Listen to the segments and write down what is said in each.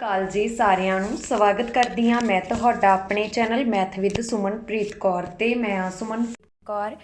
ਕਾਲ ਜੀ ਸਾਰਿਆਂ ਨੂੰ। ਸਵਾਗਤ ਕਰਦੀ ਹਾਂ ਮੈਂ ਤੁਹਾਡਾ ਆਪਣੇ channel math with Sumanpreet Kaur ਤੇ। ਮੈਂ ਹਾਂ ਸੁਮਨ ਕੌਰ,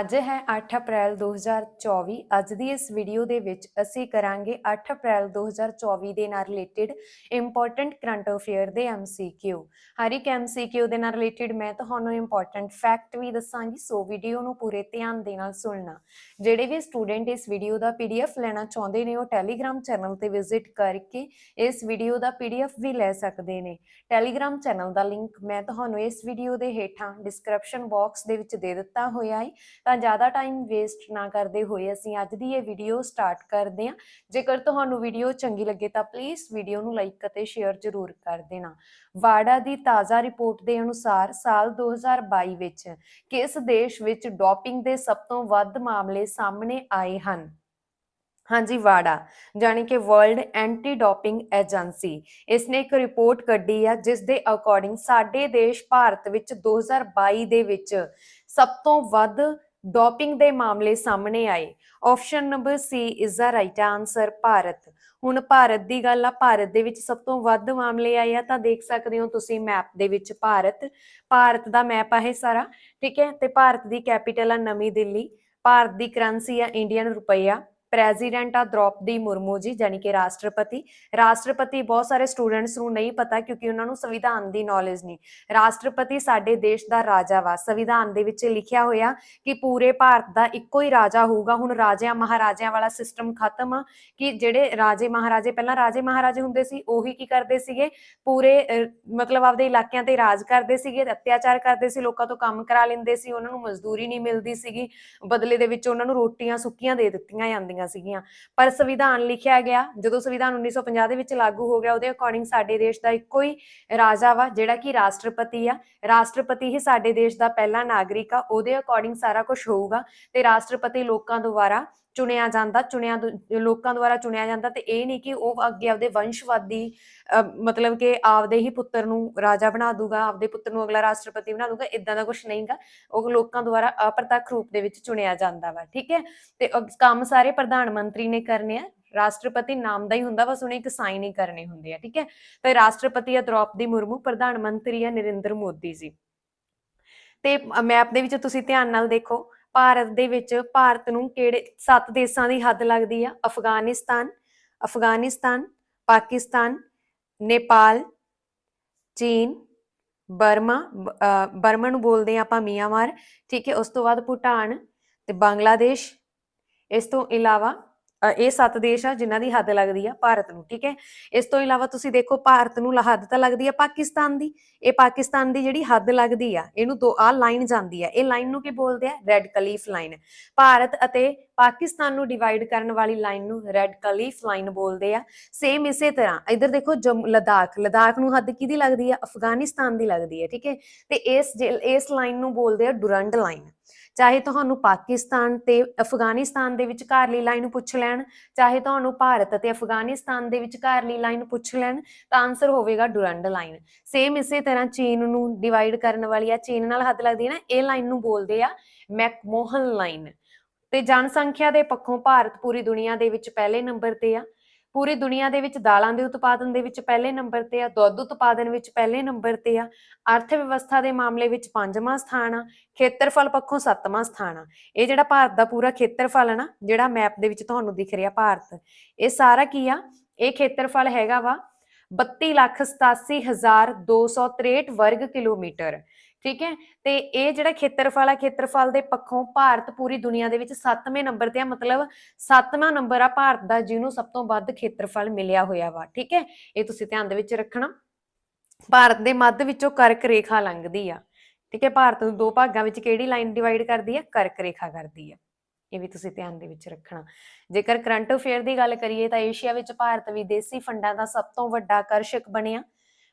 ਅੱਜ ਹੈ 8 ਅਪ੍ਰੈਲ 2024 ਅੱਜ ਦੀ ਇਸ ਵੀਡੀਓ ਦੇ ਵਿੱਚ ਅਸੀਂ ਕਰਾਂਗੇ 8 ਅਪ੍ਰੈਲ 2024 ਦੇ ਨਾਲ ਰਿਲੇਟਡ ਇੰਪੋਰਟੈਂਟ ਕਰੰਟ ਅਫੇਅਰ ਦੇ ਐਮਸੀਕਿਊ ਹਰ ਇੱਕ ਐਮਸੀਕਿਊ ਦੇ ਨਾਲ ਰਿਲੇਟਡ ਮੈਂ ਤੁਹਾਨੂੰ ਇੰਪੋਰਟੈਂਟ ਫੈਕਟ ਵੀ ਦੱਸਾਂਗੀ, ਸੋ ਵੀਡੀਓ ਨੂੰ ਪੂਰੇ ਧਿਆਨ ਦੇ ਨਾਲ ਸੁਣਨਾ। ਜਿਹੜੇ ਵੀ ਸਟੂਡੈਂਟ ਇਸ ਵੀਡੀਓ ਦਾ ਪੀਡੀਐਫ ਲੈਣਾ ਚਾਹੁੰਦੇ ਨੇ, ਉਹ ਟੈਲੀਗ੍ਰam ਚੈਨਲ ਤੇ ਵਿਜ਼ਿਟ ਕਰਕੇ ਇਸ ਵੀਡੀਓ ਦਾ ਪੀਡੀਐਫ ਵੀ ਲੈ ਸਕਦੇ ਨੇ। ਟੈਲੀਗ੍ਰam ਚੈਨਲ ਦਾ ਲਿੰਕ ਮੈਂ ਤੁਹਾਨੂੰ ਇਸ ਵੀਡੀਓ ਦੇ ਹੇਠਾਂ ਡਿਸਕ੍ਰਿਪਸ਼ਨ ਬਾਕਸ ਦੇ ਵਿੱਚ ਦੇ ਦਿੱਤਾ ਹੋਇਆ ਹੈ ਤਾਂ ਜ਼ਿਆਦਾ ਟਾਈਮ ਵੇਸਟ ਨਾ ਕਰਦੇ ਹੋਏ ਅਸੀਂ ਅੱਜ ਦੀ ਇਹ ਵੀਡੀਓ ਸਟਾਰਟ ਕਰਦੇ ਹਾਂ। ਜੇਕਰ ਤੁਹਾਨੂੰ ਵੀਡੀਓ ਚੰਗੀ ਲੱਗੇ ਤਾਂ ਪਲੀਜ਼ ਵੀਡੀਓ ਨੂੰ ਲਾਈਕ ਅਤੇ ਸ਼ੇਅਰ ਜ਼ਰੂਰ ਕਰ ਦੇਣਾ। ਵਾੜਾ ਦੀ ਤਾਜ਼ਾ ਰਿਪੋਰਟ ਦੇ ਅਨੁਸਾਰ ਸਾਲ 2022 ਵਿੱਚ ਕਿਸ ਦੇਸ਼ ਵਿੱਚ ਡੋਪਿੰਗ ਦੇ ਸਭ ਤੋਂ ਵੱਧ ਮਾਮਲੇ ਸਾਹਮਣੇ ਆਏ ਹਨ? ਹਾਂਜੀ, ਵਾੜਾ, ਜਾਣੀ ਕਿ ਵਰਲਡ ਐਂਟੀ ਡੋਪਿੰਗ ਏਜੰਸੀ ਇਸ ਨੇ ਇੱਕ ਰਿਪੋਰਟ ਕੱਢੀ ਆ ਜਿਸ ਦੇ ਅਕੋਰਡਿੰਗ ਸਾਡੇ ਦੇਸ਼ ਭਾਰਤ ਵਿੱਚ 2022 ਦੇ ਵਿੱਚ ਸਭ ਤੋਂ ਵੱਧ ਡੋਪਿੰਗ ਦੇ ਮਾਮਲੇ ਸਾਹਮਣੇ ਆਏ। Option number C is the right answer Bharat. ਹੁਣ ਭਾਰਤ ਦੀ ਗੱਲ ਆ, ਭਾਰਤ ਦੇ ਵਿੱਚ ਸਭ ਤੋਂ ਵੱਧ ਮਾਮਲੇ ਆਏ ਆ, ਤਾਂ ਦੇਖ ਸਕਦੇ ਹੋ ਤੁਸੀਂ ਮੈਪ ਦੇ ਵਿੱਚ ਭਾਰਤ। ਭਾਰਤ ਦਾ ਮੈਪ ਆ ਇਹ ਸਾਰਾ, ਠੀਕ ਹੈ? ਤੇ ਭਾਰਤ ਦੀ ਕੈਪੀਟਲ ਆ ਨਵੀਂ ਦਿੱਲੀ। ਭਾਰਤ ਦੀ ਕਰੰਸੀ ਆ ਇੰਡੀਅਨ ਰੁਪਈਆ। ਪ੍ਰੈਜ਼ੀਡੈਂਟ ਆ ਦ੍ਰੋਪਦੀ ਮੁਰਮੂ ਜੀ ਜਾਨੀ ਕਿ ਰਾਸ਼ਟਰਪਤੀ। ਰਾਸ਼ਟਰਪਤੀ ਬਹੁਤ ਸਾਰੇ ਸਟੂਡੈਂਟਸ ਨੂੰ ਨਹੀਂ ਪਤਾ ਕਿਉਂਕਿ ਉਹਨਾਂ ਨੂੰ ਸੰਵਿਧਾਨ ਦੀ ਨੌਲੇਜ ਨਹੀਂ। ਰਾਸ਼ਟਰਪਤੀ ਸਾਡੇ ਦੇਸ਼ ਦਾ ਰਾਜਾ ਵਾ। ਸੰਵਿਧਾਨ ਦੇ ਵਿੱਚ ਲਿਖਿਆ ਹੋਇਆ ਕਿ ਪੂਰੇ ਭਾਰਤ ਦਾ ਇੱਕੋ ਹੀ ਰਾਜਾ ਹੋਊਗਾ। ਹੁਣ ਰਾਜਿਆਂ ਮਹਾਰਾਜਿਆਂ ਵਾਲਾ ਸਿਸਟਮ ਖਤਮ ਆ ਕਿ ਜਿਹੜੇ ਰਾਜੇ ਮਹਾਰਾਜੇ, ਪਹਿਲਾਂ ਰਾਜੇ ਮਹਾਰਾਜੇ ਹੁੰਦੇ ਸੀ, ਉਹੀ ਕੀ ਕਰਦੇ ਸੀਗੇ? ਪੂਰੇ ਮਤਲਬ ਆਪਦੇ ਇਲਾਕਿਆਂ ਤੇ ਰਾਜ ਕਰਦੇ ਸੀਗੇ, ਅਤਿਆਚਾਰ ਕਰਦੇ ਸੀ, ਲੋਕਾਂ ਤੋਂ ਕੰਮ ਕਰਾ ਲੈਂਦੇ ਸੀ, ਉਹਨਾਂ ਨੂੰ ਮਜ਼ਦੂਰੀ ਨਹੀਂ ਮਿਲਦੀ ਸੀਗੀ। ਬਦਲੇ ਦੇ ਵਿੱਚ ਉਹਨਾਂ ਨੂੰ ਰੋਟੀਆਂ ਸੁੱਕੀਆਂ ਦੇ ਦਿੱਤੀਆਂ ਜਾਂਦੀਆਂ ਸੀਗੀਆਂ। ਪਰ ਸੰਵਿਧਾਨ ਲਿਖਿਆ ਗਿਆ, ਜਦੋਂ ਸੰਵਿਧਾਨ 1950 ਦੇ ਵਿੱਚ ਲਾਗੂ ਹੋ ਗਿਆ, ਉਹਦੇ ਅਕੋਰਡਿੰਗ ਸਾਡੇ ਦੇਸ਼ ਦਾ ਇੱਕੋ ਹੀ ਰਾਜਾ ਵਾ, ਜਿਹੜਾ ਕਿ ਰਾਸ਼ਟਰਪਤੀ ਆ। ਰਾਸ਼ਟਰਪਤੀ ਹੀ ਸਾਡੇ ਦੇਸ਼ ਦਾ ਪਹਿਲਾ ਨਾਗਰਿਕ ਆ, ਉਹਦੇ ਅਕੋਰਡਿੰਗ ਸਾਰਾ ਕੁਝ ਹੋਊਗਾ ਤੇ ਰਾਸ਼ਟਰਪਤੀ ਲੋਕਾਂ ਦੁਆਰਾ ਚੁਣਿਆ ਜਾਂਦਾ, ਚੁਣਿਆ ਲੋਕਾਂ ਦੁਆਰਾ ਚੁਣਿਆ ਜਾਂਦਾ ਤੇ ਇਹ ਨਹੀਂ ਕਿ ਉਹ ਅੱਗੇ ਆਪਦੇ ਵੰਸ਼ਵਾਦੀ ਮਤਲਬ ਕਿ ਆਪਦੇ ਹੀ ਪੁੱਤਰ ਨੂੰ ਰਾਜਾ ਬਣਾ ਦੂਗਾ, ਆਪਦੇ ਪੁੱਤਰ ਨੂੰ ਅਗਲਾ ਰਾਸ਼ਟਰਪਤੀ ਬਣਾ ਦੂਗਾ ਇਦਾਂ ਦਾ ਕੁਝ ਨਹੀਂਗਾ। ਉਹ ਲੋਕਾਂ ਦੁਆਰਾ ਅਪਰਤੱਖ ਰੂਪ ਦੇ ਵਿੱਚ ਚੁਣਿਆ ਜਾਂਦਾ ਵਾ, ਠੀਕ ਹੈ? ਤੇ ਕੰਮ ਸਾਰੇ ਪ੍ਰਧਾਨ ਮੰਤਰੀ ਨੇ ਕਰਨੇ ਆ, ਰਾਸ਼ਟਰਪਤੀ ਨਾਮ ਦਾ ਹੀ ਹੁੰਦਾ, ਬਸ ਉਹਨੇ ਇੱਕ ਸਾਈਨ ਹੀ ਕਰਨੇ ਹੁੰਦੇ ਆ, ਠੀਕ ਹੈ? ਤੇ ਰਾਸ਼ਟਰਪਤੀ ਆ ਦ੍ਰੋਪਦੀ ਮੁਰਮੂ, ਪ੍ਰਧਾਨ ਮੰਤਰੀ ਆ ਨਰਿੰਦਰ ਮੋਦੀ ਜੀ। ਤੇ ਮੈਪ ਦੇ ਵਿੱਚ ਤੁਸੀਂ ਧਿਆਨ ਨਾਲ ਦੇਖੋ ਭਾਰਤ ਦੇ ਵਿੱਚ ਭਾਰਤ ਨੂੰ ਕਿਹੜੇ ਸੱਤ ਦੇਸ਼ਾਂ ਦੀ ਹੱਦ ਲੱਗਦੀ ਆ? ਅਫਗਾਨਿਸਤਾਨ ਅਫਗਾਨਿਸਤਾਨ, ਪਾਕਿਸਤਾਨ, ਨੇਪਾਲ, ਚੀਨ, ਬਰਮਾ, ਬ- ਬਰਮਾ ਨੂੰ ਬੋਲਦੇ ਆ ਆਪਾਂ ਮੀਆਂਮਾਰ, ਠੀਕ ਹੈ, ਉਸ ਤੋਂ ਬਾਅਦ ਭੂਟਾਨ ਤੇ ਬੰਗਲਾਦੇਸ਼, ਇਸ ਤੋਂ ਇਲਾਵਾ ਇਹ ਸੱਤ ਦੇਸ਼ ਆ ਜਿਨ੍ਹਾਂ ਦੀ ਹੱਦ ਲੱਗਦੀ ਆ ਭਾਰਤ ਨੂੰ, ਠੀਕ ਹੈ? ਇਸ ਤੋਂ ਇਲਾਵਾ ਤੁਸੀਂ ਦੇਖੋ ਭਾਰਤ ਨੂੰ ਹੱਦ ਤਾਂ ਲੱਗਦੀ ਆ ਪਾਕਿਸਤਾਨ ਦੀ। ਇਹ ਪਾਕਿਸਤਾਨ ਦੀ ਜਿਹੜੀ ਹੱਦ ਲੱਗਦੀ ਆ, ਇਹਨੂੰ ਦੋ ਆ ਲਾਈਨ ਜਾਂਦੀ ਆ। ਇਹ ਲਾਈਨ ਨੂੰ ਕੀ ਬੋਲਦੇ ਆ? ਰੈੱਡ ਕਲੀਫ ਲਾਈਨ ਭਾਰਤ ਅਤੇ ਪਾਕਿਸਤਾਨ ਨੂੰ ਡਿਵਾਈਡ ਕਰਨ ਵਾਲੀ ਲਾਈਨ ਨੂੰ ਰੈੱਡ ਕਲੀਫ ਲਾਈਨ ਬੋਲਦੇ ਆ। ਸੇਮ ਇਸੇ ਤਰ੍ਹਾਂ, ਇੱਧਰ ਦੇਖੋ ਜੰਮੂ, ਲਦਾਖ। ਲਦਾਖ ਨੂੰ ਹੱਦ ਕਿਹਦੀ ਲੱਗਦੀ ਆ? ਅਫਗਾਨਿਸਤਾਨ ਦੀ ਲੱਗਦੀ ਹੈ ਠੀਕ ਹੈ? ਤੇ ਇਸ ਜੇ- ਇਸ ਲਾਈਨ ਨੂੰ ਬੋਲਦੇ ਆ ਡੁਰੰਡ ਲਾਈਨ ਚਾਹੇ ਤੁਹਾਨੂੰ ਪਾਕਿਸਤਾਨ ਤੇ ਅਫਗਾਨਿਸਤਾਨ ਦੇ ਵਿਚਕਾਰਲੀ ਲਾਈਨ ਪੁੱਛ ਲੈਣ, ਚਾਹੇ ਤੁਹਾਨੂੰ ਭਾਰਤ ਅਤੇ ਅਫਗਾਨਿਸਤਾਨ ਦੇ ਵਿਚਕਾਰਲੀ ਲਾਈਨ ਪੁੱਛ ਲੈਣ, ਤਾਂ ਆਨਸਰ ਹੋਵੇਗਾ ਡੁਰੰਡ ਲਾਈਨ ਸੇਮ ਇਸੇ ਤਰ੍ਹਾਂ ਚੀਨ ਨੂੰ ਡਿਵਾਈਡ ਕਰਨ ਵਾਲੀ ਆ ਚੀਨ ਨਾਲ ਹੱਦ ਲੱਗਦੀ ਹੈ ਨਾ, ਇਹ ਲਾਈਨ ਨੂੰ ਬੋਲਦੇ ਆ ਮੈਕਮੋਹਨ ਲਾਈਨ ਤੇ ਜਨਸੰਖਿਆ ਦੇ ਪੱਖੋਂ ਭਾਰਤ ਪੂਰੀ ਦੁਨੀਆ ਦੇ ਵਿੱਚ ਪਹਿਲੇ ਨੰਬਰ ਤੇ ਆ। ਪੂਰੀ ਦੁਨੀਆ ਦੇ ਵਿੱਚ ਦਾਲਾਂ ਦੇ ਉਤਪਾਦਨ ਦੇ ਵਿੱਚ ਪਹਿਲੇ ਨੰਬਰ ਤੇ ਆ ਦੁੱਧ ਉਤਪਾਦਨ ਵਿੱਚ ਪਹਿਲੇ ਨੰਬਰ ਤੇ ਆ ਅਰਥ ਵਿਵਸਥਾ ਦੇ ਮਾਮਲੇ ਵਿੱਚ ਪੰਜਵਾਂ ਸਥਾਨ ਆ ਖੇਤਰਫਲ ਪੱਖੋਂ ਸੱਤਵਾਂ ਸਥਾਨ ਆ। ਇਹ ਜਿਹੜਾ ਭਾਰਤ ਦਾ ਪੂਰਾ ਖੇਤਰਫਲ ਆ ਨਾ ਜਿਹੜਾ ਮੈਪ ਦੇ ਵਿੱਚ ਤੁਹਾਨੂੰ ਦਿਖ ਰਿਹਾ ਭਾਰਤ ਇਹ ਸਾਰਾ ਕੀ ਆ? ਇਹ ਖੇਤਰਫਲ ਹੈਗਾ ਵਾ 32,87,263 ਵਰਗ ਕਿਲੋਮੀਟਰ। ਠੀਕ ਹੈ? ਤੇ ਇਹ ਜਿਹੜਾ ਖੇਤਰਫਲ ਆ, ਖੇਤਰਫਲ ਦੇ ਪੱਖੋਂ ਭਾਰਤ ਪੂਰੀ ਦੁਨੀਆ ਦੇ ਵਿੱਚ 7ਵੇਂ ਨੰਬਰ ਤੇ ਆ, ਮਤਲਬ 7ਵਾਂ ਨੰਬਰ ਆ, ਭਾਰਤ ਦਾ ਜਿਹਨੂੰ ਸਭ ਤੋਂ ਵੱਧ ਖੇਤਰਫਲ ਮਿਲਿਆ ਹੋਇਆ ਵਾ, ਠੀਕ ਹੈ? ਇਹ ਤੁਸੀਂ ਧਿਆਨ ਦੇ ਵਿੱਚ ਰੱਖਣਾ। ਭਾਰਤ ਦੇ ਮੱਧ ਵਿੱਚੋਂ ਕਰਕ ਰੇਖਾ ਲੰਘਦੀ ਆ, ਠੀਕ ਹੈ? ਭਾਰਤ ਨੂੰ ਦੋ ਭਾਗਾਂ ਵਿੱਚ ਕਿਹੜੀ ਲਾਈਨ ਡਿਵਾਈਡ ਕਰਦੀ ਹੈ ਕਰਕ ਰੇਖਾ ਕਰਦੀ ਹੈ ਇਹ ਵੀ ਤੁਸੀਂ ਧਿਆਨ ਦੇ ਵਿੱਚ ਰੱਖਣਾ। ਜੇਕਰ ਕਰੰਟ ਅਫੇਅਰ ਦੀ ਗੱਲ ਕਰੀਏ ਤਾਂ ਏਸ਼ੀਆ ਵਿੱਚ ਭਾਰਤ ਵਿਦੇਸ਼ੀ ਫੰਡਾਂ ਦਾ ਸਭ ਤੋਂ ਵੱਡਾ ਆਕਰਸ਼ਕ ਬਣਿਆ।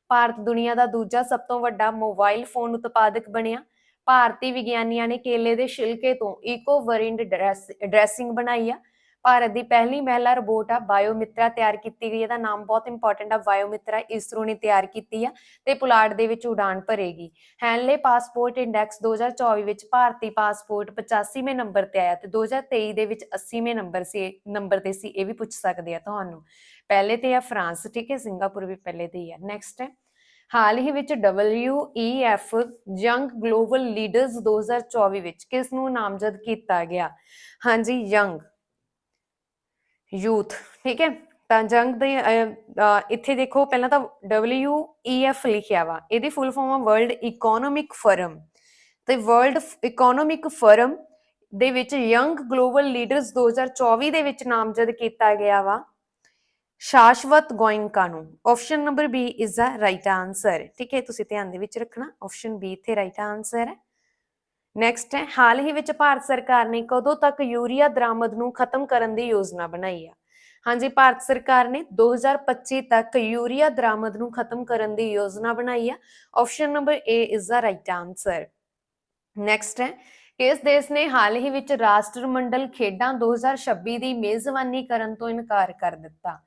ਭਾਰਤ ਦੁਨੀਆ ਦਾ ਦੂਜਾ ਸਭ ਤੋਂ ਵੱਡਾ ਮੋਬਾਈਲ ਫੋਨ ਉਤਪਾਦਕ ਬਣਿਆ। ਭਾਰਤੀ ਵਿਗਿਆਨੀਆਂ ਨੇ ਕੇਲੇ ਦੇ ਛਿਲਕੇ ਤੋਂ ਈਕੋ ਵਰਿੰਡ ਡਰੈਸਿੰਗ ਬਣਾਈ ਆ। ਭਾਰਤ ਦੀ ਪਹਿਲੀ ਮਹਿਲਾ ਰੋਬੋਟ ਆ, ਬਾਇਓਮਿਤਰਾ ਤਿਆਰ ਕੀਤੀ ਗਈ ਇਹਦਾ ਨਾਮ ਬਹੁਤ ਇੰਪੋਰਟੈਂਟ ਆ, ਬਾਇਓਮਿਤਰਾ ਇਸਰੋ ਨੇ ਤਿਆਰ ਕੀਤੀ ਆ ਤੇ ਪੁਲਾੜ ਦੇ ਵਿੱਚ ਉਡਾਨ ਭਰੇਗੀ। ਹੈਨਲੇ ਪਾਸਪੋਰਟ ਇੰਡੈਕਸ 2024 ਵਿੱਚ ਭਾਰਤੀ ਪਾਸਪੋਰਟ 85ਵੇਂ ਨੰਬਰ ਤੇ ਆਇਆ ਤੇ 2023 ਦੇ ਵਿੱਚ 80ਵੇਂ ਨੰਬਰ ਸੀ ਨੰਬਰ ਤੇ ਸੀ, ਇਹ ਵੀ ਪੁੱਛ ਸਕਦੇ ਆ ਤੁਹਾਨੂੰ। ਪਹਿਲੇ ਤੇ ਆ ਫਰਾਂਸ, ਠੀਕ ਹੈ? ਸਿੰਗਾਪੁਰ ਵੀ ਪਹਿਲੇ ਤੇ ਹੀ ਆ। ਨੈਕਸਟ ਹੈ ਹਾਲ ਹੀ ਵਿੱਚ WEF ਯੰਗ ਗਲੋਬਲ ਲੀਡਰਸ 2024 ਵਿੱਚ ਕਿਸ ਨੂੰ ਨਾਮਜ਼ਦ ਕੀਤਾ ਗਿਆ? ਹਾਂਜੀ ਯੰਗ ਯੂਥ, ਠੀਕ ਹੈ? ਤਾਂ ਜੰਗ ਦੇ ਇੱਥੇ ਦੇਖੋ ਪਹਿਲਾਂ ਤਾਂ ਡਬਲਯੂ ਈ ਐਫ ਲਿਖਿਆ ਵਾ, ਇਹਦੀ ਫੁੱਲ ਫਾਰਮ ਆ ਵਰਲਡ ਇਕਨੋਮਿਕ ਫੋਰਮ ਤੇ ਵਰਲਡ ਇਕਨੋਮਿਕ ਫੋਰਮ ਦੇ ਵਿੱਚ ਯੰਗ ਗਲੋਬਲ ਲੀਡਰਸ 2024 ਦੇ ਵਿੱਚ ਨਾਮਜ਼ਦ ਕੀਤਾ ਗਿਆ ਵਾ, ਸ਼ਾਸ਼ਵਤ ਗੋਇੰਕਾ ਨੂੰ। Option number B is the right answer ਠੀਕ ਹੈ? ਤੁਸੀਂ ਧਿਆਨ ਦੇ ਵਿੱਚ ਰੱਖਣਾ ਆਪਸ਼ਨ ਬੀ ਇੱਥੇ ਰਾਈਟ ਆਨਸਰ ਹੈ। ਨੈਕਸਟ ਹੈ, ਹਾਲ ਹੀ ਵਿੱਚ ਭਾਰਤ ਸਰਕਾਰ ਨੇ ਕਦੋਂ ਤੱਕ ਯੂਰੀਆ ਦਰਾਮਦ ਨੂੰ ਖਤਮ ਕਰਨ ਦੀ ਯੋਜਨਾ ਬਣਾਈ ਆ? ਹਾਂਜੀ, ਭਾਰਤ ਸਰਕਾਰ ਨੇ 2025 ਤੱਕ ਯੂਰੀਆ ਦਰਾਮਦ ਨੂੰ ਖਤਮ ਕਰਨ ਦੀ ਯੋਜਨਾ ਬਣਾਈ ਆ। Option number A is the right answer next ਹੈ ਕਿਸ ਦੇਸ਼ ਨੇ ਹਾਲ ਹੀ ਵਿੱਚ ਰਾਸ਼ਟਰਮੰਡਲ ਖੇਡਾਂ 2026 ਦੀ ਮੇਜ਼ਬਾਨੀ ਕਰਨ ਤੋਂ ਇਨਕਾਰ ਕਰ ਦਿੱਤਾ।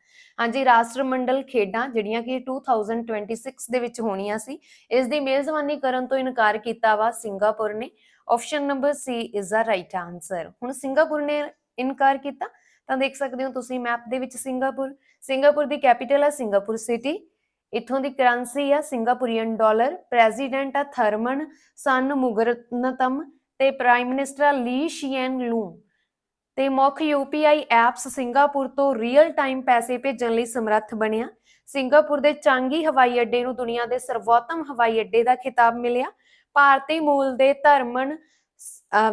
ਹਾਂਜੀ ਰਾਸ਼ਟਰ ਮੰਡਲ ਖੇਡਾਂ ਜਿਹੜੀਆਂ ਕਿ 2026 ਦੇ ਵਿੱਚ ਹੋਣੀਆਂ ਸੀ, ਇਸ ਦੀ ਮੇਜ਼ਬਾਨੀ ਕਰਨ ਤੋਂ ਇਨਕਾਰ ਕੀਤਾ ਵਾ ਸਿੰਗਾਪੁਰ ਨੇ। Option number C is the right answer ਹੁਣ ਸਿੰਗਾਪੁਰ ਨੇ ਇਨਕਾਰ ਕੀਤਾ, ਤਾਂ ਦੇਖ ਸਕਦੇ ਹੋ ਤੁਸੀਂ ਮੈਪ ਦੇ ਵਿੱਚ ਸਿੰਗਾਪੁਰ। ਸਿੰਗਾਪੁਰ ਦੀ ਕੈਪੀਟਲ ਹੈ ਸਿੰਗਾਪੁਰ ਸਿਟੀ ਇੱਥੋਂ ਦੀ ਕਰੰਸੀ ਆ ਸਿੰਗਾਪੁਰੀਅਨ ਡਾਲਰ। ਪ੍ਰੈਜ਼ੀਡੈਂਟ ਆ ਥਰਮਨ ਸਨ ਮੁਗਰਨਤਮ ਤੇ ਪ੍ਰਾਈਮ ਮਿਨਿਸਟਰ ਆ ਲੀ ਸ਼ੀਐਨ ਲੂ। ਤੇ ਮੁੱਖ ਯੂਪੀਆਈ ਐਪਸ ਸਿੰਗਾਪੁਰ ਤੋਂ ਰੀਅਲ ਟਾਈਮ ਪੈਸੇ ਭੇਜਣ ਲਈ ਸਮਰੱਥ ਬਣਿਆ। ਸਿੰਗਾਪੁਰ ਦੇ ਚਾਂਗੀ ਹਵਾਈ ਅੱਡੇ ਨੂੰ ਦੁਨੀਆ ਦੇ ਸਰਵੋਤਮ ਹਵਾਈ ਅੱਡੇ ਦਾ ਖਿਤਾਬ ਮਿਲਿਆ। ਭਾਰਤੀ ਮੂਲ ਦੇ ਧਰਮਨ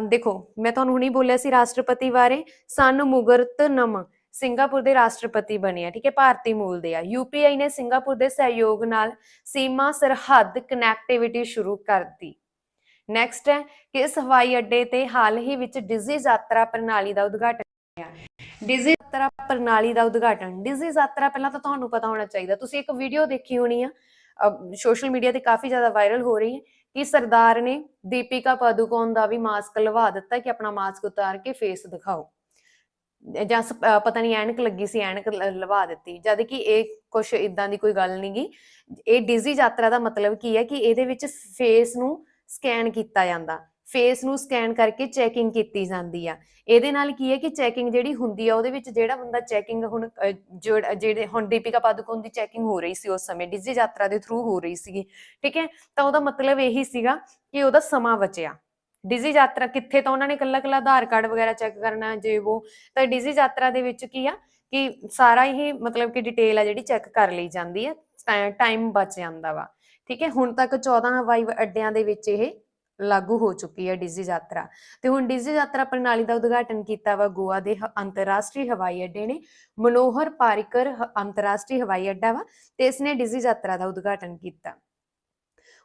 ਦੇਖੋ, ਮੈਂ ਤੁਹਾਨੂੰ ਹੁਣੀ ਬੋਲਿਆ ਸੀ ਰਾਸ਼ਟਰਪਤੀ ਬਾਰੇ, ਸਨ ਮੁਗਰਤਨਮ ਸਿੰਗਾਪੁਰ ਦੇ ਰਾਸ਼ਟਰਪਤੀ ਬਣੇ ਆ, ਠੀਕ ਹੈ, ਭਾਰਤੀ ਮੂਲ ਦੇ ਆ। ਯੂਪੀਆਈ ਨੇ ਸਿੰਗਾਪੁਰ ਦੇ ਸਹਿਯੋਗ ਨਾਲ ਸੀਮਾ ਸਰਹੱਦ ਕਨੈਕਟੀਵਿਟੀ ਸ਼ੁਰੂ ਕਰਤੀ ਨੈਕਸਟ ਹੈ ਕਿ ਇਸ ਹਵਾਈ ਅੱਡੇ ਤੇ ਹਾਲ ਹੀ ਵਿੱਚ ਡਿਜ਼ੀ ਯਾਤਰਾ ਪ੍ਰਣਾਲੀ ਦਾ ਉਦਘਾਟਨ ਹੋਇਆ। ਡਿਜ਼ੀ ਯਾਤਰਾ ਪ੍ਰਣਾਲੀ ਦਾ ਉਦਘਾਟਨ। ਡਿਜ਼ੀ ਯਾਤਰਾ ਪਹਿਲਾਂ ਤਾਂ ਤੁਹਾਨੂੰ ਪਤਾ ਹੋਣਾ ਚਾਹੀਦਾ। ਤੁਸੀਂ ਇੱਕ ਵੀਡੀਓ ਦੇਖੀ ਹੋਣੀ ਆ। ਸੋਸ਼ਲ ਮੀਡੀਆ ਤੇ ਕਾਫੀ ਜ਼ਿਆਦਾ ਵਾਇਰਲ ਹੋ ਰਹੀ ਹੈ ਕਿ ਸਰਦਾਰ ਨੇ ਦੀਪਿਕਾ ਪਾਦੂਕੋਨ ਦਾ ਵੀ ਮਾਸਕ ਲਵਾ ਦਿੱਤਾ ਕਿ ਆਪਣਾ ਮਾਸਕ ਉਤਾਰ ਕੇ ਫੇਸ ਦਿਖਾਓ। ਜਾਂ ਪਤਾ ਨਹੀਂ ਐਨਕ ਲੱਗੀ ਸੀ, ਐਨਕ ਲਵਾ ਦਿੱਤੀ। ਜਦ ਕਿ ਇਹ ਕੁਝ ਇਦਾਂ ਦੀ ਕੋਈ ਗੱਲ ਨਹੀਂ ਗੀ ਇਹ ਡਿਜ਼ੀ ਯਾਤਰਾ ਦਾ ਮਤਲਬ ਕੀ ਹੈ ਕਿ ਇਹਦੇ ਵਿੱਚ ਫੇਸ ਨੂੰ ਸਕੈਨ ਕੀਤਾ ਜਾਂਦਾ। ਫੇਸ ਨੂੰ ਸਕੈਨ ਕਰਕੇ ਚੈਕਿੰਗ ਕੀਤੀ ਜਾਂਦੀ ਆ। ਇਹਦੇ ਨਾਲ ਕੀ ਹੈ ਕਿ ਚੈਕਿੰਗ ਜਿਹੜੀ ਹੁੰਦੀ ਆ, ਉਹਦੇ ਵਿੱਚ ਜਿਹੜਾ ਬੰਦਾ ਚੈਕਿੰਗ ਹੁਣ ਜਿਹੜੇ ਹੁਣ ਦੀਪਿਕਾ ਪਾਦੂਕੋਨ ਦੀ ਚੈਕਿੰਗ ਹੋ ਰਹੀ ਸੀ ਉਸ ਸਮੇਂ, ਡਿਜ਼ੀ ਯਾਤਰਾ ਦੇ ਥਰੂ ਹੋ ਰਹੀ ਸੀਗੀ। ਠੀਕ ਹੈ? ਤਾਂ ਉਹਦਾ ਮਤਲਬ ਇਹੀ ਸੀਗਾ ਕਿ ਉਹਦਾ ਸਮਾਂ ਬਚਿਆ। ਡਿਜ਼ੀ ਯਾਤਰਾ ਕਿੱਥੇ ਤਾਂ ਉਹਨਾਂ ਨੇ ਕੱਲਾ ਕੱਲਾ ਆਧਾਰ ਕਾਰਡ ਵਗੈਰਾ ਚੈੱਕ ਕਰਨਾ ਜੇ ਉਹ। ਤਾਂ ਡਿਜ਼ੀ ਯਾਤਰਾ ਦੇ ਵਿੱਚ ਕੀ ਆ ਕਿ ਸਾਰਾ ਹੀ ਮਤਲਬ ਕਿ ਡਿਟੇਲ ਆ ਜਿਹੜੀ ਚੈੱਕ ਕਰ ਲਈ ਜਾਂਦੀ ਹੈ ਟਾਈਮ ਬਚ ਜਾਂਦਾ ਵਾ। ਠੀਕ ਹੈ, ਹੁਣ ਤੱਕ 14 ਹਵਾਈ ਅੱਡਿਆਂ ਦੇ ਵਿੱਚ ਇਹ ਲਾਗੂ ਹੋ ਚੁੱਕੀ ਹੈ ਡਿਜ਼ੀ ਯਾਤਰਾ। ਤੇ ਹੁਣ ਡਿਜ਼ੀ ਯਾਤਰਾ ਪ੍ਰਣਾਲੀ ਦਾ ਉਦਘਾਟਨ ਕੀਤਾ ਵਾ ਗੋਆ ਦੇ ਅੰਤਰਰਾਸ਼ਟਰੀ ਹਵਾਈ ਅੱਡੇ ਨੇ। ਮਨੋਹਰ ਪਾਰਿਕਰ ਅੰਤਰਰਾਸ਼ਟਰੀ ਹਵਾਈ ਅੱਡਾ ਵਾ ਤੇ ਇਸ ਨੇ ਡਿਜ਼ੀ ਯਾਤਰਾ ਦਾ ਉਦਘਾਟਨ ਕੀਤਾ।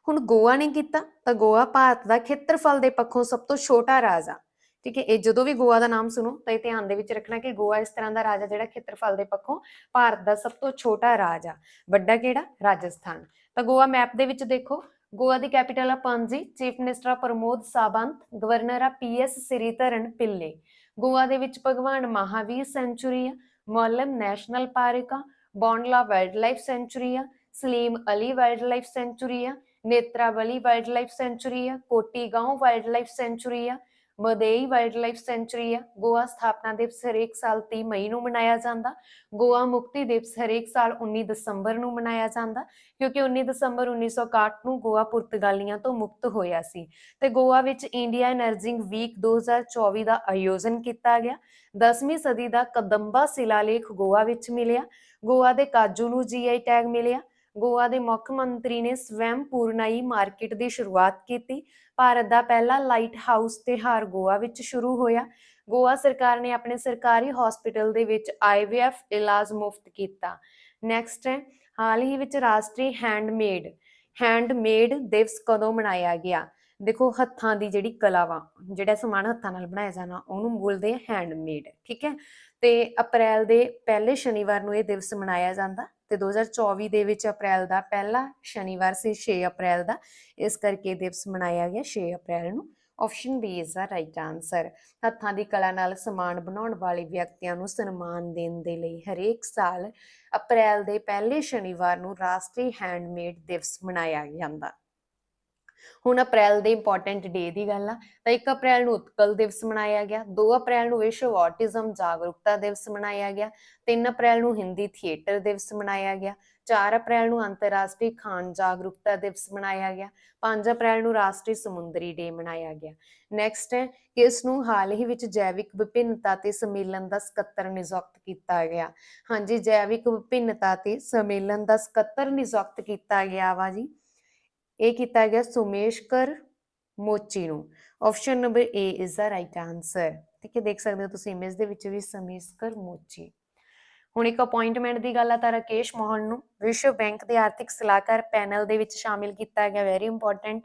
ਹੁਣ ਗੋਆ ਨੇ ਕੀਤਾ, ਤਾਂ ਗੋਆ ਭਾਰਤ ਦਾ ਖੇਤਰਫਲ ਦੇ ਪੱਖੋਂ ਸਭ ਤੋਂ ਛੋਟਾ ਰਾਜ। ਆ ਠੀਕ ਹੈ, ਇਹ ਜਦੋਂ ਵੀ ਗੋਆ ਦਾ ਨਾਮ ਸੁਣੋ, ਤਾਂ ਇਹ ਧਿਆਨ ਦੇ ਵਿੱਚ ਰੱਖਣਾ ਕਿ ਗੋਆ ਇਸ ਤਰ੍ਹਾਂ ਦਾ ਰਾਜ ਆ ਜਿਹੜਾ ਖੇਤਰਫਲ ਦੇ ਪੱਖੋਂ ਭਾਰਤ ਦਾ ਸਭ ਤੋਂ ਛੋਟਾ ਰਾਜ। ਆ ਵੱਡਾ ਕਿਹੜਾ? ਰਾਜਸਥਾਨ। ਤਾਂ ਗੋਆ ਮੈਪ ਦੇ ਵਿੱਚ ਦੇਖੋ। ਗੋਆ ਦੀ ਕੈਪੀਟਲ ਆ ਪਣਜੀ ਚੀਫ ਮਿਨਿਸਟਰ ਆ ਪ੍ਰਮੋਦ ਸਾਵੰਤ, ਗਵਰਨਰ ਆ ਪੀਐਸ ਸ੍ਰੀਧਰਨ ਪਿੱਲੇ। ਗੋਆ ਦੇ ਵਿੱਚ ਭਗਵਾਨ ਮਹਾਵੀਰ ਸੈਂਚੁਰੀ ਆ ਮੌਲਮ ਨੈਸ਼ਨਲ ਪਾਰਕ ਆ, ਬੌਂਡਲਾ ਵਾਈਲਡ ਲਾਈਫ ਸੈਂਚੁਰੀ ਆ, Salim Ali wild life sanctuary ਆ, ਨੇਤਰਾਵਲੀ ਵਾਈਲਡ ਲਾਈਫ ਸੈਂਚੁਰੀ ਆ ਕੋਟੀਗਾਉਂ ਵਾਈਲਡ ਲਾਈਫ ਸੈਂਚੁਰੀ ਆ ਮਦੇਈ ਵਾਈਲਡ ਲਾਈਫ ਸੈਂਚੁਰੀ ਆ, ਗੋਆ ਸਥਾਪਨਾ ਦਿਵਸ ਹਰੇਕ ਸਾਲ 30 ਮਈ ਨੂੰ ਮਨਾਇਆ ਜਾਂਦਾ। ਗੋਆ ਮੁਕਤੀ ਦਿਵਸ ਹਰੇਕ ਸਾਲ 19 ਦਸੰਬਰ ਨੂੰ ਮਨਾਇਆ ਜਾਂਦਾ, ਕਿਉਂਕਿ 19 ਦਸੰਬਰ 1961 ਨੂੰ ਗੋਆ ਪੁਰਤਗਾਲੀਆਂ ਤੋਂ ਮੁਕਤ ਹੋਇਆ ਸੀ। ਤੇ ਗੋਆ ਵਿੱਚ ਇੰਡੀਆ ਐਨਰਜਿੰਗ ਵੀਕ 2024 ਦਾ ਆਯੋਜਨ ਕੀਤਾ ਗਿਆ। 10ਵੀਂ ਸਦੀ ਦਾ ਕਦੰਬਾ ਸ਼ਿਲਾਲੇਖ ਗੋਆ ਵਿੱਚ ਮਿਲਿਆ। ਗੋਆ ਦੇ ਕਾਜੂ ਨੂੰ ਜੀਆਈ ਟੈਗ ਮਿਲਿਆ। ਗੋਆ ਦੇ ਮੁੱਖ ਮੰਤਰੀ ਨੇ ਸਵੈਮ ਪੂਰਨਾਈ ਮਾਰਕੀਟ ਦੀ ਸ਼ੁਰੂਆਤ ਕੀਤੀ। ਭਾਰਤ ਦਾ ਪਹਿਲਾ ਲਾਈਟ ਹਾਊਸ ਤਿਹਾਰ ਗੋਆ ਵਿੱਚ ਸ਼ੁਰੂ ਹੋਇਆ। ਗੋਆ ਸਰਕਾਰ ਨੇ ਆਪਣੇ ਸਰਕਾਰੀ ਹਸਪੀਟਲ ਦੇ ਵਿੱਚ ਆਈਵੀਐਫ ਇਲਾਜ ਮੁਫਤ ਕੀਤਾ। ਨੈਕਸਟ ਹੈ, ਹਾਲ ਹੀ ਵਿੱਚ ਰਾਸ਼ਟਰੀ ਹੈਂਡਮੇਡ ਹੈਂਡਮੇਡ ਦਿਵਸ ਕਦੋਂ ਮਨਾਇਆ ਗਿਆ? ਦੇਖੋ ਹੱਥਾਂ ਦੀ ਜਿਹੜੀ ਕਲਾ ਵਾ, ਜਿਹੜਾ ਸਮਾਨ ਹੱਥਾਂ ਨਾਲ ਬਣਾਇਆ ਜਾਣਾ, ਉਹਨੂੰ ਬੋਲਦੇ ਆ ਹੈਂਡਮੇਡ ਠੀਕ ਹੈ? ਤੇ ਅਪ੍ਰੈਲ ਦੇ ਪਹਿਲੇ ਸ਼ਨੀਵਾਰ ਨੂੰ ਇਹ ਦਿਵਸ ਮਨਾਇਆ ਜਾਂਦਾ ਤੇ 2024 ਦੇ ਵਿੱਚ ਅਪ੍ਰੈਲ ਦਾ ਪਹਿਲਾ ਸ਼ਨੀਵਾਰ ਸੀ 6 ਅਪ੍ਰੈਲ ਦਾ। ਇਸ ਕਰਕੇ ਇਹ ਦਿਵਸ ਮਨਾਇਆ ਗਿਆ 6 ਅਪ੍ਰੈਲ ਨੂੰ। Option B is the right answer ਹੱਥਾਂ ਦੀ ਕਲਾ ਨਾਲ ਸਮਾਨ ਬਣਾਉਣ ਵਾਲੇ ਵਿਅਕਤੀਆਂ ਨੂੰ ਸਨਮਾਨ ਦੇਣ ਦੇ ਲਈ ਹਰੇਕ ਸਾਲ ਅਪ੍ਰੈਲ ਦੇ ਪਹਿਲੇ ਸ਼ਨੀਵਾਰ ਨੂੰ ਰਾਸ਼ਟਰੀ ਹੈਂਡਮੇਡ ਦਿਵਸ ਮਨਾਇਆ ਜਾਂਦਾ। ਹੁਣ ਅਪ੍ਰੈਲ ਦੇ ਇੰਪੋਰਟੈਂਟ ਡੇ ਦੀ ਗੱਲ ਆ, ਤਾਂ 1 ਅਪ੍ਰੈਲ ਨੂੰ ਉਤਕਲ ਦਿਵਸ ਮਨਾਇਆ ਗਿਆ 2 ਅਪ੍ਰੈਲ ਨੂੰ ਵਿਸ਼ਵ ਆਟਿਜ਼ਮ ਜਾਗਰੂਕਤਾ ਦਿਵਸ ਮਨਾਇਆ ਗਿਆ 3 ਅਪ੍ਰੈਲ ਨੂੰ ਹਿੰਦੀ ਥੀਏਟਰ ਦਿਵਸ ਮਨਾਇਆ ਗਿਆ 4 ਅਪ੍ਰੈਲ ਨੂੰ ਅੰਤਰਰਾਸ਼ਟਰੀ ਖਾਣ ਜਾਗਰੂਕਤਾ ਦਿਵਸ ਮਨਾਇਆ ਗਿਆ 5 ਅਪ੍ਰੈਲ ਨੂੰ ਰਾਸ਼ਟਰੀ ਸਮੁੰਦਰੀ ਡੇ ਮਨਾਇਆ ਗਿਆ। ਨੈਕਸਟ ਹੈ ਕਿ ਇਸ ਨੂੰ ਹਾਲ ਹੀ ਵਿੱਚ ਜੈਵਿਕ ਵਿਭਿੰਨਤਾ ਤੇ ਸੰਮੇਲਨ ਦਾ ਸਕੱਤਰ ਨਿਯੁਕਤ ਕੀਤਾ ਗਿਆ। ਹਾਂਜੀ, ਜੈਵਿਕ ਵਿਭਿੰਨਤਾ ਤੇ ਸੰਮੇਲਨ ਦਾ ਸਕੱਤਰ ਨਿਯੁਕਤ ਕੀਤਾ ਗਿਆ ਵਾ ਜੀ। ਇਹ ਕੀਤਾ ਗਿਆ ਸੁਮੇਸ਼ਕਰ ਮੋਚੀ ਨੂੰ। Option number A is the right answer ਠੀਕ ਹੈ, ਦੇਖ ਸਕਦੇ ਹੋ ਤੁਸੀਂ ਇਮੇਜ ਦੇ ਵਿੱਚ ਵੀ ਸਮੇਸ਼ਕਰ ਮੋਚੀ। ਹੁਣ ਇੱਕ ਅਪਾਇੰਟਮੈਂਟ ਦੀ ਗੱਲ ਆ ਤਾਂ ਰਾਕੇਸ਼ ਮੋਹਨ ਨੂੰ। ਵਿਸ਼ਵ ਬੈਂਕ ਦੇ ਆਰਥਿਕ ਸਲਾਹਕਾਰ ਪੈਨਲ ਦੇ ਵਿੱਚ ਸ਼ਾਮਿਲ ਕੀਤਾ ਗਿਆ। ਵੈਰੀ ਇੰਪੋਰਟੈਂਟ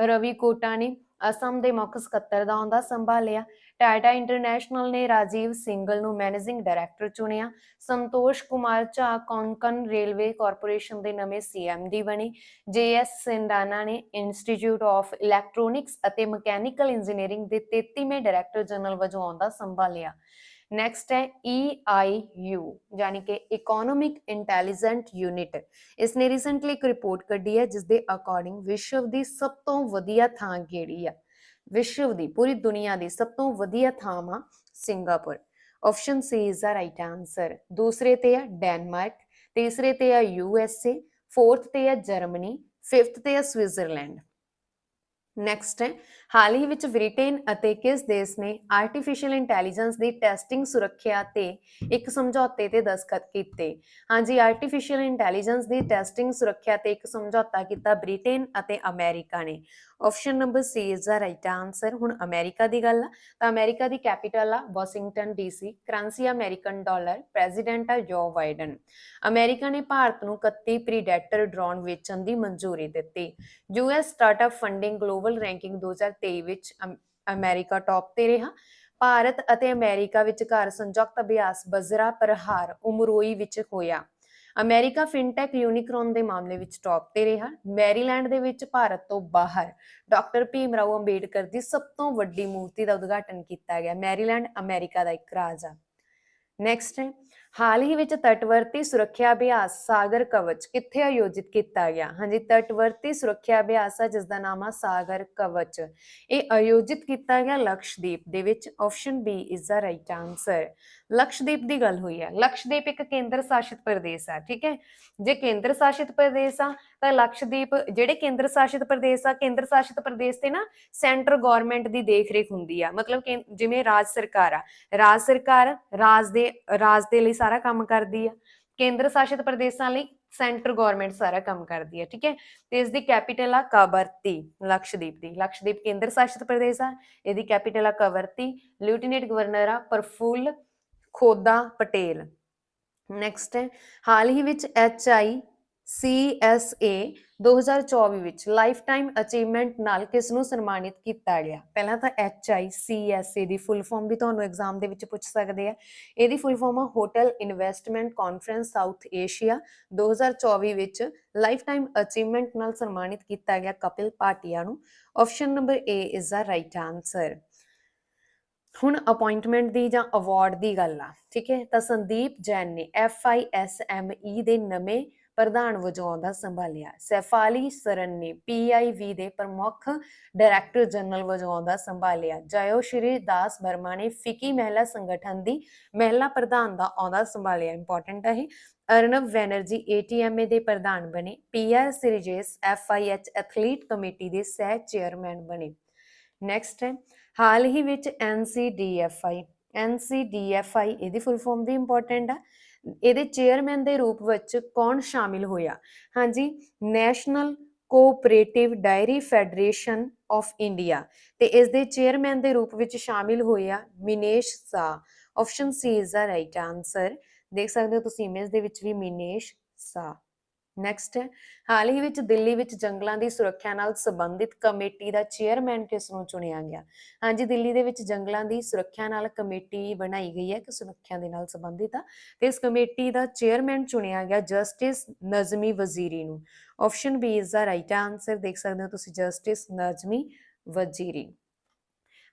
ਰਵੀ ਕੋਟਾ ਨੇ ਅਸਮ ਦੇ ਮੁੱਖ ਸਕੱਤਰ ਦਾ ਅਹੁਦਾ ਸੰਭਾਲਿਆ। ਟਾਟਾ ਇੰਟਰਨੈਸ਼ਨਲ ਨੇ ਰਾਜੀਵ ਸਿੰਗਲ ਨੂੰ ਮੈਨੇਜਿੰਗ ਡਾਇਰੈਕਟਰ ਚੁਣਿਆ। ਸੰਤੋਸ਼ ਕੁਮਾਰ ਝਾ ਕੋਂਕਣ ਰੇਲਵੇ ਕਾਰਪੋਰੇਸ਼ਨ ਦੇ ਨਵੇਂ ਸੀਐਮਡੀ ਬਣੇ। ਜੇਐਸ ਸਿੰਡਾਨਾ ਨੇ ਇੰਸਟੀਚਿਊਟ ਆਫ ਇਲੈਕਟ੍ਰੋਨਿਕਸ ਅਤੇ ਮਕੈਨੀਕਲ ਇੰਜੀਨੀਅਰਿੰਗ ਦੇ 33ਵੇਂ ਡਾਇਰੈਕਟਰ ਜਨਰਲ ਵਜੋਂ ਅਹੁਦਾ ਸੰਭਾਲਿਆ। ਨੈਕਸਟ ਹੈ EIU ਯਾਨੀ ਕਿ ਇਕਨੋਮਿਕ ਇੰਟੈਲੀਜੈਂਟ ਯੂਨਿਟ ਇਸ ਨੇ ਰੀਸੈਂਟਲੀ ਇੱਕ ਰਿਪੋਰਟ ਕੱਢੀ ਹੈ ਜਿਸ ਦੇ ਅਕੋਰਡਿੰਗ ਵਿਸ਼ਵ ਦੀ ਸਭ ਤੋਂ ਵਧੀਆ ਥਾਂ ਕਿਹੜੀ ਆ ਵਿਸ਼ਵ ਦੀ ਪੂਰੀ ਦੁਨੀਆ ਦੀ ਸਭ ਤੋਂ ਵਧੀਆ ਥਾਂ ਆ Singapore. Option C is the right answer ਦੂਸਰੇ ਤੇ ਆ ਡੈਨਮਾਰਕ, ਤੀਸਰੇ ਤੇ ਆ ਯੂ ਐਸ ਏ, ਫੋਰਥ ਤੇ ਆ ਜਰਮਨੀ, ਫਿਫਥ ਤੇ ਆ ਸਵਿਟਜ਼ਰਲੈਂਡ। ਨੈਕਸਟ ਹੈ ਹਾਲ ਹੀ ਵਿੱਚ ਬ੍ਰਿਟੇਨ ਅਤੇ ਕਿਸ ਦੇਸ਼ ਨੇ ਆਰਟੀਫੀਸ਼ੀਅਲ ਇੰਟੈਲੀਜੈਂਸ ਦੀ ਟੈਸਟਿੰਗ ਸੁਰੱਖਿਆ ਤੇ ਇੱਕ ਸਮਝੌਤੇ ਤੇ ਦਸਤਖਤ ਕੀਤੇ? ਹਾਂਜੀ ਆਰਟੀਫੀਸ਼ੀਅਲ ਇੰਟੈਲੀਜੈਂਸ ਦੀ ਟੈਸਟਿੰਗ ਸੁਰੱਖਿਆ ਤੇ ਇੱਕ ਸਮਝੌਤਾ ਕੀਤਾ ਬ੍ਰਿਟੇਨ ਅਤੇ ਅਮਰੀਕਾ ਨੇ। Option number C is the right answer ਹੁਣ ਅਮਰੀਕਾ ਦੀ ਗੱਲ ਆ। ਤਾਂ ਅਮਰੀਕਾ ਦੀ ਕੈਪੀਟਲ ਆ Washington DC currency American dollar president ਆ ਜੋ ਬਾਈਡਨ ਅਮਰੀਕਾ ਨੇ ਭਾਰਤ ਨੂੰ 31 ਪ੍ਰੀਡੈਟਰ ਡਰੋਨ ਵੇਚਣ ਦੀ ਮਨਜ਼ੂਰੀ ਦਿੱਤੀ। US startup funding global ranking 2023 ਵਿੱਚ ਅਮਰੀਕਾ ਟੌਪ ਤੇ ਰਿਹਾ। ਭਾਰਤ ਅਤੇ ਅਮਰੀਕਾ ਵਿਚਕਾਰ ਸੰਯੁਕਤ ਅਭਿਆਸ ਬਜ਼ਰਾ ਪ੍ਰਹਾਰ ਉਮਰੋਈ ਵਿੱਚ ਹੋਇਆ। ਅਮਰੀਕਾ ਫਿਨਟੈਕ ਯੂਨੀਕਰੋਨ ਦੇ ਮਾਮਲੇ ਵਿੱਚ ਟੌਪ ਤੇ ਰਿਹਾ। ਮੈਰੀਲੈਂਡ ਦੇ ਵਿੱਚ ਭਾਰਤ ਤੋਂ ਬਾਹਰ ਡਾਕਟਰ ਭੀਮ ਰਾਓ ਅੰਬੇਡਕਰ ਦੀ ਸਭ ਤੋਂ ਵੱਡੀ ਮੂਰਤੀ ਦਾ ਉਦਘਾਟਨ ਕੀਤਾ ਗਿਆ। ਮੈਰੀਲੈਂਡ ਅਮਰੀਕਾ ਦਾ ਇੱਕ ਰਾਜ। ਆ ਨੈਕਸਟ ਹੈ। ਹਾਲ ਹੀ ਵਿੱਚ ਤਟਵਰਤੀ ਸੁਰੱਖਿਆ ਅਭਿਆਸ ਸਾਗਰ ਕਵਚ ਕਿੱਥੇ ਆਯੋਜਿਤ ਕੀਤਾ ਗਿਆ? ਹਾਂਜੀ, ਤਟਵਰਤੀ ਸੁਰੱਖਿਆ ਅਭਿਆਸ ਹੈ ਜਿਸ ਦਾ ਨਾਮ ਆ ਸਾਗਰ ਕਵਚ। ਇਹ ਆਯੋਜਿਤ ਕੀਤਾ ਗਿਆ ਲਕਸ਼ਦੀਪ ਦੇ ਵਿੱਚ। Option B is the right answer Lakshadweep ਦੀ ਗੱਲ ਹੋਈ ਹੈ ਲਕਸ਼ਦੀਪ ਇੱਕ ਕੇਂਦਰ ਸ਼ਾਸਿਤ ਪ੍ਰਦੇਸ਼ ਆ, ਠੀਕ ਹੈ? ਜੇ ਕੇਂਦਰ ਸ਼ਾਸਿਤ ਪ੍ਰਦੇਸ਼ ਆ, ਤਾਂ ਲਕਸ਼ਦੀਪ, ਜਿਹੜੇ ਕੇਂਦਰ ਸ਼ਾਸਿਤ ਪ੍ਰਦੇਸ਼ ਆ, ਕੇਂਦਰ ਸ਼ਾਸਿਤ ਪ੍ਰਦੇਸ਼ ਤੇ ਨਾ ਸੈਂਟਰ ਗਵਰਨਮੈਂਟ ਦੀ ਦੇਖਰੇਖ ਹੁੰਦੀ ਆ। ਮਤਲਬ ਜਿਵੇਂ ਰਾਜ ਸਰਕਾਰ ਆ, ਰਾਜ ਸਰਕਾਰ ਰਾਜ ਦੇ ਰਾਜ ਦੇ ਲਈ ਸਾਰਾ ਕੰਮ ਕਰਦੀ ਆ। ਕੇਂਦਰ ਸ਼ਾਸਿਤ ਪ੍ਰਦੇਸ਼ਾਂ ਲਈ ਸੈਂਟਰ ਗਵਰਨਮੈਂਟ ਸਾਰਾ ਕੰਮ ਕਰਦੀ ਹੈ ਠੀਕ ਹੈ? ਤੇ ਇਸ ਦੀ ਕੈਪੀਟਲ ਆ ਕਵਰਤੀ, ਲਕਸ਼ਦੀਪ ਦੀ। ਲਕਸ਼ਦੀਪ ਕੇਂਦਰ ਸ਼ਾਸਿਤ ਪ੍ਰਦੇਸ਼ ਆ, ਇਹਦੀ ਕੈਪੀਟਲ ਆ ਕਵਰਤੀ। ਲੈਫਟੀਨੈਂਟ ਗਵਰਨਰ ਆ ਪ੍ਰਫੁੱਲ ਖੋਦਾ ਪਟੇਲ। ਨੈਕਸਟ ਹੈ, ਹਾਲ ਹੀ ਵਿੱਚ ਐਚ ਆਈ CSA 2024 ਵਿੱਚ ਲਾਈਫ ਟਾਈਮ ਅਚੀਵਮੈਂਟ ਨਾਲ ਕਿਸ ਨੂੰ ਸਨਮਾਨਿਤ ਕੀਤਾ ਗਿਆ? ਪਹਿਲਾਂ ਤਾਂ HICSA ਦੀ ਫੁੱਲ ਫਾਰਮ ਵੀ ਤੁਹਾਨੂੰ ਐਗਜ਼ਾਮ ਦੇ ਵਿੱਚ ਪੁੱਛ ਸਕਦੇ ਆ। ਇਹਦੀ ਫੁੱਲ ਫਾਰਮ ਆ hotel investment conference south Asia 2024 ਵਿੱਚ ਲਾਈਫ ਟਾਈਮ ਅਚੀਵਮੈਂਟ ਨਾਲ ਸਨਮਾਨਿਤ ਕੀਤਾ ਗਿਆ ਕਪਿਲ ਭਾਟੀਆ ਨੂੰ। Option number A is the right answer ਹੁਣ ਅਪਾਇੰਟਮੈਂਟ ਦੀ ਜਾਂ ਅਵਾਰਡ ਦੀ ਗੱਲ ਆ, ਠੀਕ ਹੈ? ਤਾਂ ਸੰਦੀਪ ਜੈਨ ਨੇ FISME ਦੇ ਨਵੇਂ ਪ੍ਰਧਾਨ ਵਜੋਂ ਅਹੁਦਾ ਸੰਭਾਲਿਆ। ਸੈਫਾਲੀ ਸਰਨ ਨੇ PIV ਦੇ ਪ੍ਰਮੁੱਖ ਡਾਇਰੈਕਟਰ ਜਨਰਲ ਵਜੋਂ ਅਹੁਦਾ ਸੰਭਾਲਿਆ। ਜਯੋ ਸ਼੍ਰੀ ਦਾਸ ਵਰਮਾ ਨੇ ਫਿਕੀ ਮਹਿਲਾ ਸੰਗਠਨ ਦੀ ਮਹਿਲਾ ਪ੍ਰਧਾਨ ਦਾ ਅਹੁਦਾ ਸੰਭਾਲਿਆ। ਇੰਪੋਰਟੈਂਟ ਹੈ ਇਹ। ਅਰਨਵ ਵੈਨਰਜੀ ATMA ਦੇ ਪ੍ਰਧਾਨ ਬਣੇ। PR Sreejesh FIH athlete committee ਦੇ ਸਹਿ ਚੇਅਰਮੈਨ ਬਣੇ। ਨੈਕਸਟ ਹੈ। ਹਾਲ ਹੀ ਵਿੱਚ NCDFI NCDFI ਇਹਦੀ ਫੁੱਲ ਫਾਰਮ ਵੀ ਇੰਪੋਰਟੈਂਟ ਆ। ਇਹਦੇ ਚੇਅਰਮੈਨ ਦੇ ਰੂਪ ਵਿੱਚ ਕੌਣ ਸ਼ਾਮਿਲ ਹੋਇਆ? ਹਾਂਜੀ national cooperative dairy federation of India ਤੇ ਇਸ ਦੇ ਚੇਅਰਮੈਨ ਦੇ ਰੂਪ ਵਿੱਚ ਸ਼ਾਮਿਲ ਹੋਇਆ Minesh Shah option C is the right answer ਦੇਖ ਸਕਦੇ ਹੋ ਤੁਸੀਂ ਇਮੇਜ ਦੇ ਵਿੱਚ ਵੀ ਮਿਨੇਸ਼ ਸਾ ਨੈਕਸਟ ਹੈ ਹਾਲ ਹੀ ਵਿੱਚ ਦਿੱਲੀ ਵਿੱਚ ਜੰਗਲਾਂ ਦੀ ਸੁਰੱਖਿਆ ਨਾਲ ਸੰਬੰਧਿਤ ਕਮੇਟੀ ਦਾ ਚੇਅਰਮੈਨ ਕਿਸ ਨੂੰ ਚੁਣਿਆ ਗਿਆ? ਹਾਂਜੀ, ਦਿੱਲੀ ਦੇ ਵਿੱਚ ਜੰਗਲਾਂ ਦੀ ਸੁਰੱਖਿਆ ਨਾਲ ਕਮੇਟੀ ਬਣਾਈ ਗਈ ਹੈ ਕਿ ਸੁਰੱਖਿਆ ਦੇ ਨਾਲ ਸੰਬੰਧਿਤ ਆ ਤੇ ਇਸ ਕਮੇਟੀ ਦਾ ਚੇਅਰਮੈਨ ਚੁਣਿਆ ਗਿਆ ਜਸਟਿਸ ਨਜ਼ਮੀ ਵਜ਼ੀਰੀ ਨੂੰ। Option B is the right answer ਦੇਖ ਸਕਦੇ ਹੋ ਤੁਸੀਂ ਜਸਟਿਸ ਨਜ਼ਮੀ ਵਜ਼ੀਰੀ